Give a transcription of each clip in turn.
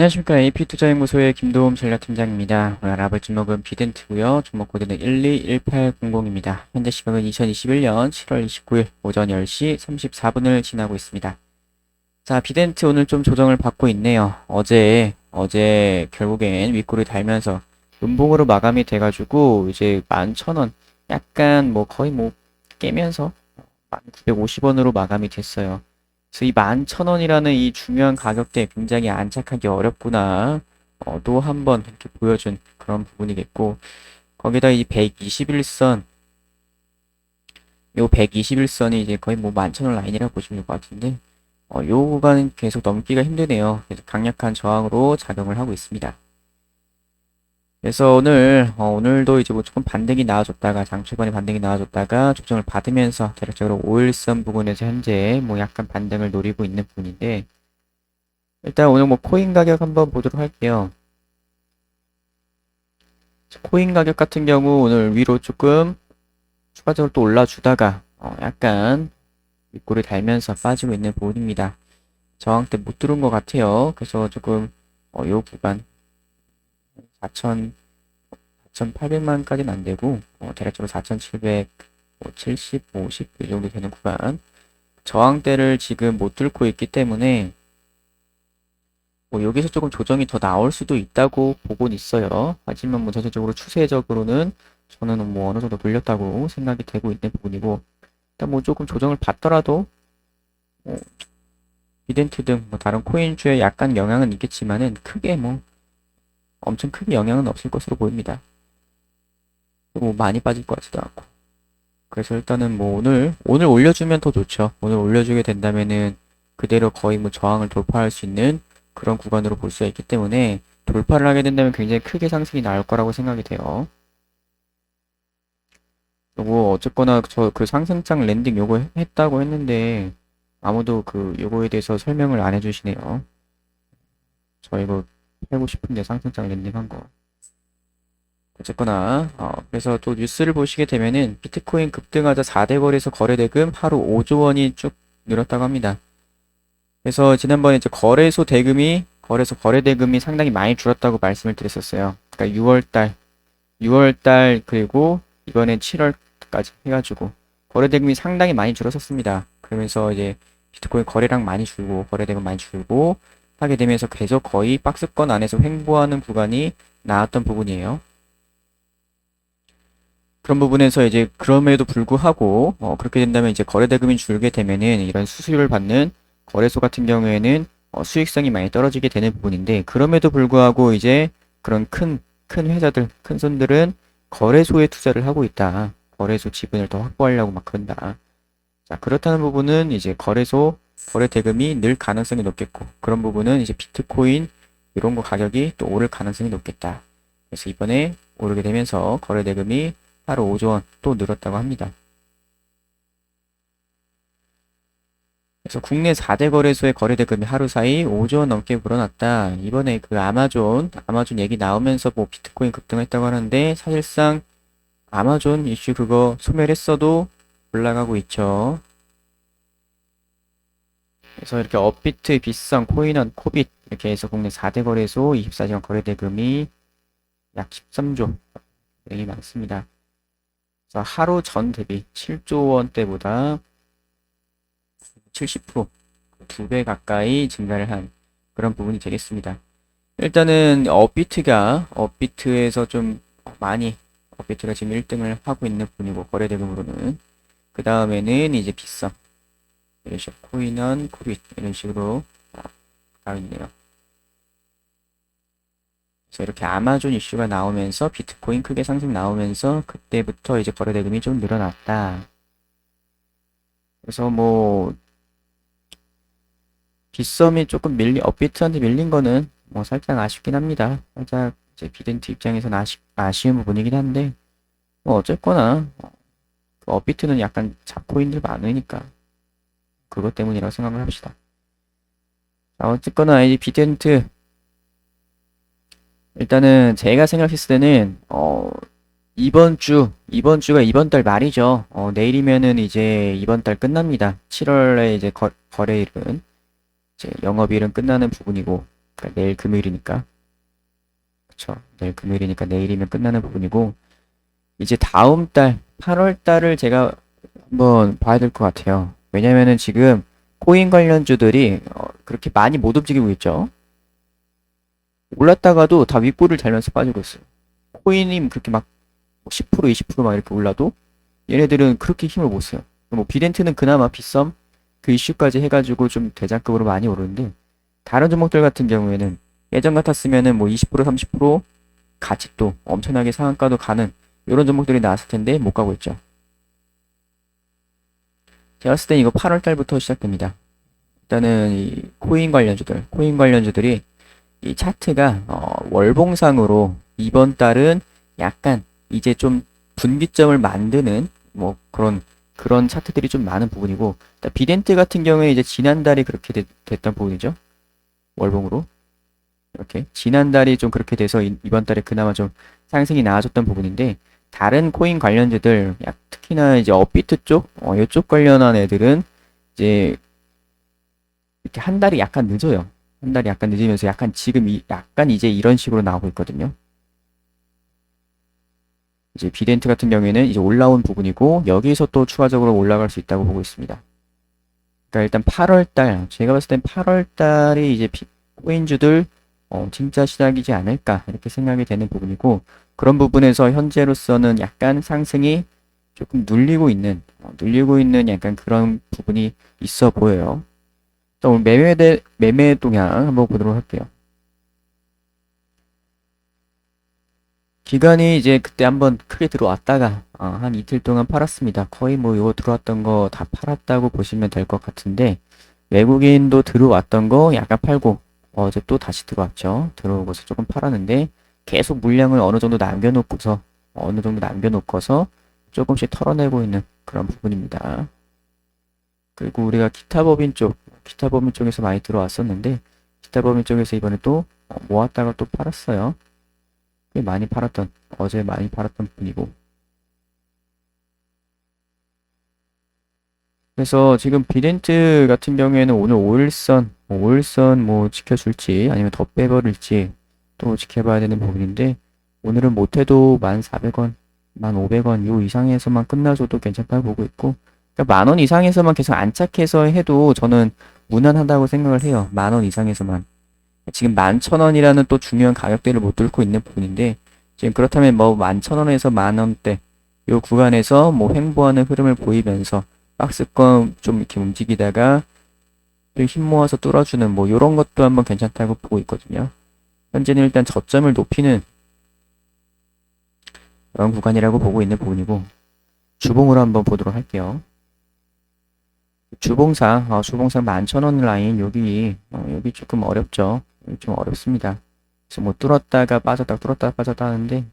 안녕하십니까. AP투자연구소의 김도움 전략팀장입니다. 오늘 알아볼 종목은 비덴트고요 종목 코드는 121800입니다. 현재 시각은 2021년 7월 29일 오전 10시 34분을 지나고 있습니다. 자, 비덴트 오늘 좀 조정을 받고 있네요. 어제, 어제 결국엔 윗골을 달면서 음봉으로 마감이 돼가지고 이제 11,000원 약간 뭐 거의 뭐 깨면서 1950원으로 마감이 됐어요. 그래서 이 11,000원이라는 이 중요한 가격대에 굉장히 안착하기 어렵구나. 어, 또 한 번 이렇게 보여준 그런 부분이겠고, 거기다 이 121선, 요 121선이 이제 거의 뭐 11,000원 라인이라고 보시면 될 것 같은데, 어, 요 구간은 계속 넘기가 힘드네요. 그래서 강력한 저항으로 작용을 하고 있습니다. 그래서 오늘, 어, 오늘도 이제 뭐 조금 반등이 나와줬다가, 장초반에 반등이 나와줬다가, 조정을 받으면서 대략적으로 5일선 부분에서 현재 뭐 약간 반등을 노리고 있는 부분인데, 일단 오늘 뭐 코인 가격 한번 보도록 할게요. 코인 가격 같은 경우 오늘 위로 조금 추가적으로 또 올라주다가, 어, 약간 윗골을 달면서 빠지고 있는 부분입니다. 저항대 못 들어온 것 같아요. 그래서 조금, 어, 요 구간, 4천 4,800만까지는 안 되고 어, 대략적으로 4,700, 뭐 70, 50 이 정도 되는 구간 저항대를 지금 못 뚫고 있기 때문에 뭐 여기서 조금 조정이 더 나올 수도 있다고 보곤 있어요. 하지만 뭐 전체적으로 추세적으로는 저는 뭐 어느 정도 돌렸다고 생각이 되고 있는 부분이고 일단 뭐 조금 조정을 받더라도 뭐 비덴트 등 뭐 다른 코인주에 약간 영향은 있겠지만은 크게 뭐 엄청 크게 영향은 없을 것으로 보입니다. 뭐 많이 빠질 것 같지도 않고. 그래서 일단은 뭐 오늘 오늘 올려주면 더 좋죠. 오늘 올려주게 된다면은 그대로 거의 뭐 저항을 돌파할 수 있는 그런 구간으로 볼 수가 있기 때문에 돌파를 하게 된다면 굉장히 크게 상승이 나올 거라고 생각이 돼요. 요거 어쨌거나 저 그 상승장 랜딩 요거 했다고 했는데 아무도 그 요거에 대해서 설명을 안 해주시네요. 저 이거 팔고 싶은데 상승장 랜딩한 거. 어쨌거나 어, 그래서 또 뉴스를 보시게 되면은 비트코인 급등하자 4대 거래소 거래대금 하루 5조 원이 쭉 늘었다고 합니다. 그래서 지난번에 이제 거래소 대금이 거래소 거래 대금이 상당히 많이 줄었다고 말씀을 드렸었어요. 그러니까 6월달 6월달 그리고 이번엔 7월까지 해가지고 거래 대금이 상당히 많이 줄었었습니다. 그러면서 이제 비트코인 거래량 많이 줄고 거래 대금 많이 줄고 하게 되면서 계속 거의 박스권 안에서 횡보하는 구간이 나왔던 부분이에요. 그런 부분에서 이제 그럼에도 불구하고 어, 그렇게 된다면 이제 거래 대금이 줄게 되면은 이런 수수료를 받는 거래소 같은 경우에는 어, 수익성이 많이 떨어지게 되는 부분인데 그럼에도 불구하고 이제 그런 큰 큰 회사들 큰 손들은 거래소에 투자를 하고 있다. 거래소 지분을 더 확보하려고 막 그런다. 자 그렇다는 부분은 이제 거래소 거래 대금이 늘 가능성이 높겠고 그런 부분은 이제 비트코인 이런 거 가격이 또 오를 가능성이 높겠다. 그래서 이번에 오르게 되면서 거래 대금이 하루 5조 원 또 늘었다고 합니다. 그래서 국내 4대 거래소의 거래 대금이 하루 사이 5조 원 넘게 불어났다. 이번에 그 아마존, 아마존 얘기 나오면서 뭐 비트코인 급등했다고 하는데 사실상 아마존 이슈 그거 소멸했어도 올라가고 있죠. 그래서 이렇게 업비트, 비싼 코인원, 코빗 이렇게 해서 국내 4대 거래소 24시간 거래 대금이 약 13조 되게 많습니다. 그래서 하루 전 대비 7조 원대보다 70%, 2배 가까이 증가를 한 그런 부분이 되겠습니다. 일단은 업비트가 업비트에서 좀 많이 업비트가 지금 1등을 하고 있는 분이고 거래 대금으로는 그 다음에는 이제 비썸 이런 식으로 코인원, 코빗 이런 식으로 가고 있네요. 그래서 이렇게 아마존 이슈가 나오면서 비트코인 크게 상승 나오면서 그때부터 이제 거래 대금이 좀 늘어났다. 그래서 뭐 빗썸이 조금 밀리 업비트한테 밀린 거는 뭐 살짝 아쉽긴 합니다. 살짝 이제 비덴트 입장에서는 아쉬, 아쉬운 부분이긴 한데 뭐 어쨌거나 그 업비트는 약간 잡코인들 많으니까 그것 때문이라고 생각을 합시다. 자, 어쨌거나 이 비덴트 일단은 제가 생각했을 때는 어 이번 주 이번 주가 이번 달 말이죠. 어 내일이면은 이제 이번 달 끝납니다. 7월에 이제 거, 거래일은 이제 영업일은 끝나는 부분이고 그러니까 내일 금요일이니까. 그쵸. 내일 금요일이니까 내일이면 끝나는 부분이고, 이제 다음 달, 8월 달을 제가 한번 봐야 될 것 같아요. 왜냐면은 지금 코인 관련주들이 어, 그렇게 많이 못 움직이고 있죠. 올랐다가도 다 윗골을 달면서 빠지고 있어요. 코인이 그렇게 막 10%, 20%막 이렇게 올라도 얘네들은 그렇게 힘을 못 써요. 뭐 비덴트는 그나마 비썸 그 이슈까지 해가지고 좀 대장급으로 많이 오르는데 다른 종목들 같은 경우에는 예전 같았으면은 뭐 20%, 30% 같이 또 엄청나게 상한가도 가는 이런 종목들이 나왔을 텐데 못 가고 있죠. 제가 봤을 땐 이거 8월 달부터 시작됩니다. 일단은 이 코인 관련주들, 코인 관련주들이 이 차트가 어, 월봉상으로 이번 달은 약간 이제 좀 분기점을 만드는 뭐 그런 그런 차트들이 좀 많은 부분이고 비덴트 같은 경우에 이제 지난달이 그렇게 되- 됐던 부분이죠. 월봉으로 이렇게 지난달이 좀 그렇게 돼서 이- 이번 달에 그나마 좀 상승이 나아졌던 부분인데 다른 코인 관련주들 약 특히나 이제 업비트 쪽 어, 이쪽 관련한 애들은 이제 이렇게 한 달이 약간 늦어요. 한 달이 약간 늦으면서 약간 지금 이, 약간 이제 이런 식으로 나오고 있거든요. 이제 비덴트 같은 경우에는 이제 올라온 부분이고 여기서 또 추가적으로 올라갈 수 있다고 보고 있습니다. 그러니까 일단 8월 달 제가 봤을 땐 8월 달이 이제 비- 코인주들 어, 진짜 시작이지 않을까 이렇게 생각이 되는 부분이고 그런 부분에서 현재로서는 약간 상승이 조금 눌리고 있는 어, 눌리고 있는 약간 그런 부분이 있어 보여요. 자, 오늘 매매 대 매매 동향 한번 보도록 할게요. 기간이 이제 그때 한번 크게 들어왔다가 어, 한 이틀 동안 팔았습니다. 거의 뭐 이거 들어왔던 거 다 팔았다고 보시면 될 것 같은데 외국인도 들어왔던 거 약간 팔고 어제 또 다시 들어왔죠. 들어오고서 조금 팔았는데 계속 물량을 어느 정도 남겨놓고서 어느 정도 남겨놓고서 조금씩 털어내고 있는 그런 부분입니다. 그리고 우리가 기타 법인 쪽, 기타 법인 쪽에서 많이 들어왔었는데 기타 법인 쪽에서 이번에 또 어, 모았다가 또 팔았어요. 꽤 많이 팔았던 어제 많이 팔았던 분이고 그래서 지금 비덴트 같은 경우에는 오늘 5일선, 5일선 뭐 지켜줄지 아니면 더 빼버릴지 또 지켜봐야 되는 부분인데 오늘은 못해도 1,400원, 1,500원 요 이상에서만 끝나줘도 괜찮다고 보고 있고 그러니까 만원 이상에서만 계속 안착해서 해도 저는 무난하다고 생각을 해요. 만원 이상에서만. 지금 11,000원이라는 또 중요한 가격대를 못 뚫고 있는 부분인데 지금 그렇다면 뭐 11,000원에서 만원대 요 구간에서 뭐 횡보하는 흐름을 보이면서 박스권 좀 이렇게 움직이다가 좀 힘 모아서 뚫어주는 뭐 요런 것도 한번 괜찮다고 보고 있거든요. 현재는 일단 저점을 높이는 그런 구간이라고 보고 있는 부분이고 주봉으로 한번 보도록 할게요. 주봉상, 어, 주봉상 11,000원 라인 여기 어, 여기 조금 어렵죠. 좀 어렵습니다. 그래서 뭐 뚫었다가 빠졌다 뚫었다가 빠졌다 하는데 좀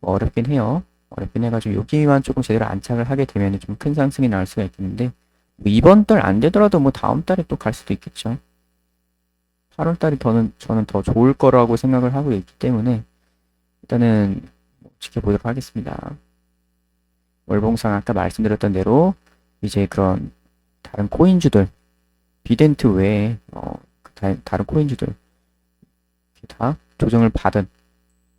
어렵긴 해요. 어렵긴 해가지고 여기만 조금 제대로 안착을 하게 되면 좀 큰 상승이 나올 수가 있겠는데 뭐 이번 달 안 되더라도 뭐 다음 달에 또 갈 수도 있겠죠. 8월 달이 더는 저는 더 좋을 거라고 생각을 하고 있기 때문에 일단은 뭐 지켜보도록 하겠습니다. 월봉상 아까 말씀드렸던 대로 이제 그런 다른 코인주들 비덴트 외에 어, 그 다, 다른 코인주들 다 조정을 받은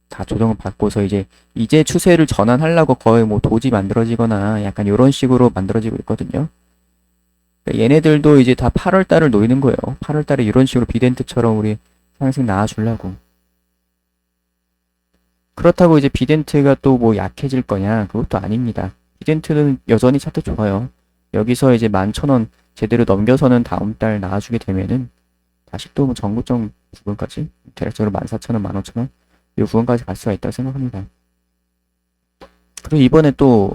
다 조정을 받고서 이제 이제 추세를 전환하려고 거의 뭐 도지 만들어지거나 약간 이런 식으로 만들어지고 있거든요. 그러니까 얘네들도 이제 다 8월 달을 노리는 거예요. 8월 달에 이런 식으로 비덴트처럼 우리 상승 나와주려고. 그렇다고 이제 비덴트가 또 뭐 약해질 거냐? 그것도 아닙니다. 비덴트는 여전히 차트 좋아요. 여기서 이제 11,000원 제대로 넘겨서는 다음 달 나와주게 되면은 다시 또 뭐 전고점 부분까지 대략적으로 14,000원, 15,000원 이 부분까지 갈 수가 있다고 생각합니다. 그리고 이번에 또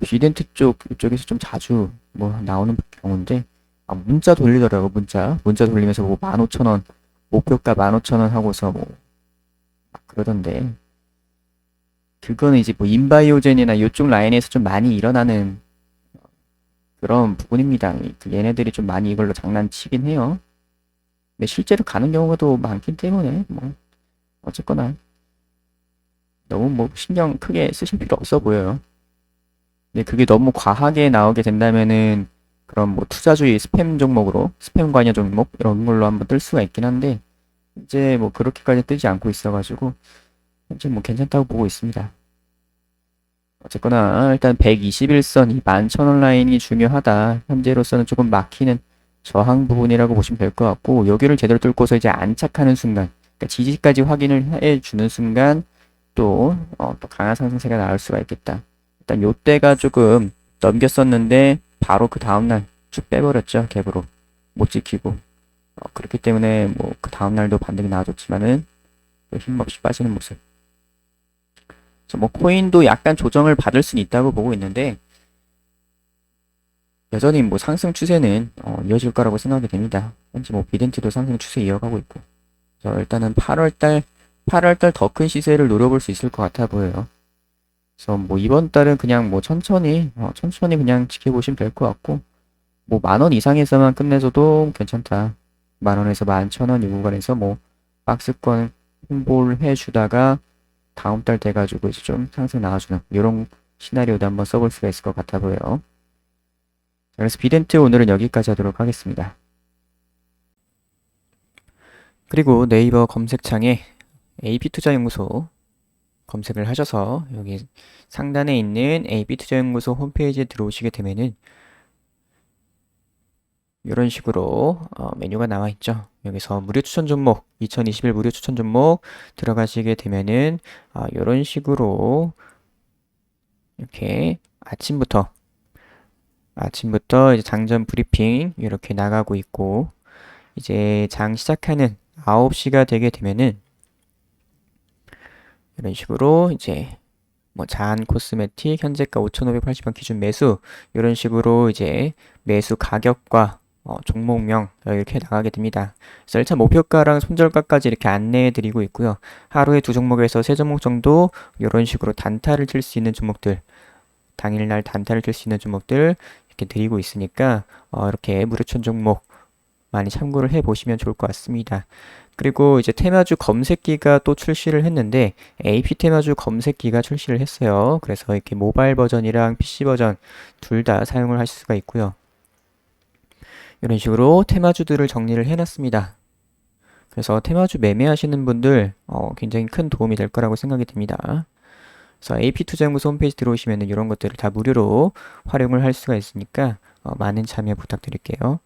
비덴트 쪽 이쪽에서 좀 자주 뭐 나오는 경우인데 아 문자 돌리더라고 문자 문자 돌리면서 뭐 15,000원 목표가 15,000원 하고서 뭐막 그러던데 그거는 이제 뭐 인바이오젠이나 이쪽 라인에서 좀 많이 일어나는 그런 부분입니다. 그 얘네들이 좀 많이 이걸로 장난치긴 해요. 근데 실제로 가는 경우가 또 많기 때문에 뭐 어쨌거나 너무 뭐 신경 크게 쓰실 필요 없어 보여요. 근데 그게 너무 과하게 나오게 된다면은 그런 뭐 투자주의 스팸 종목으로 스팸 관여 종목 이런 걸로 한번 뜰 수가 있긴 한데 이제 뭐 그렇게까지 뜨지 않고 있어가지고 현재 뭐 괜찮다고 보고 있습니다. 어쨌거나 일단 121선 이 11,000원 라인이 중요하다. 현재로서는 조금 막히는 저항 부분이라고 보시면 될 것 같고 여기를 제대로 뚫고서 이제 안착하는 순간 그러니까 지지까지 확인을 해주는 순간 또, 어, 또 강한 상승세가 나올 수가 있겠다. 일단 요때가 조금 넘겼었는데 바로 그 다음날 쭉 빼버렸죠 갭으로 못 지키고 어, 그렇기 때문에 뭐 그 다음날도 반등이 나와줬지만은 또 힘없이 빠지는 모습 그래서 뭐 코인도 약간 조정을 받을 수는 있다고 보고 있는데 여전히 뭐 상승 추세는 어, 이어질 거라고 생각이 됩니다. 현재 뭐 비덴트도 상승 추세 이어가고 있고. 그래서 일단은 8월달 8월달 더 큰 시세를 노려볼 수 있을 것 같아 보여요. 그래서 뭐 이번 달은 그냥 뭐 천천히 어, 천천히 그냥 지켜보시면 될 것 같고 뭐 만 원 이상에서만 끝내줘도 괜찮다. 만 원에서 만 천 원 이 구간에서 뭐 박스권 홍보를 해주다가 다음 달 돼가지고 이제 좀 상승 나와주는 이런 시나리오도 한번 써볼 수가 있을 것 같아 보여요. 자, 그래서 비덴트 오늘은 여기까지 하도록 하겠습니다. 그리고 네이버 검색창에 AP투자연구소 검색을 하셔서 여기 상단에 있는 AP투자연구소 홈페이지에 들어오시게 되면은 이런 식으로 어, 메뉴가 나와 있죠. 여기서 무료 추천 종목 2021 무료 추천 종목 들어가시게 되면은 아, 이런 식으로 이렇게 아침부터 아침부터 이제 장전 브리핑 이렇게 나가고 있고 이제 장 시작하는 9시가 되게 되면은 이런 식으로 이제 뭐 자한 코스메틱 현재가 5,580원 기준 매수 이런 식으로 이제 매수 가격과 어, 종목명 이렇게 나가게 됩니다. 그래서 1차 목표가랑 손절가까지 이렇게 안내해 드리고 있고요. 하루에 두 종목에서 세 종목 정도 이런 식으로 단타를 칠 수 있는 종목들 당일날 단타를 칠 수 있는 종목들 이렇게 드리고 있으니까 어, 이렇게 무료천 종목 많이 참고를 해 보시면 좋을 것 같습니다. 그리고 이제 테마주 검색기가 또 출시를 했는데 AP 테마주 검색기가 출시를 했어요. 그래서 이렇게 모바일 버전이랑 PC 버전 둘 다 사용을 하실 수가 있고요. 이런 식으로 테마주들을 정리를 해놨습니다. 그래서 테마주 매매하시는 분들 어, 굉장히 큰 도움이 될 거라고 생각이 듭니다. 그래서 AP투자연구소 홈페이지 들어오시면 이런 것들을 다 무료로 활용을 할 수가 있으니까 어, 많은 참여 부탁드릴게요.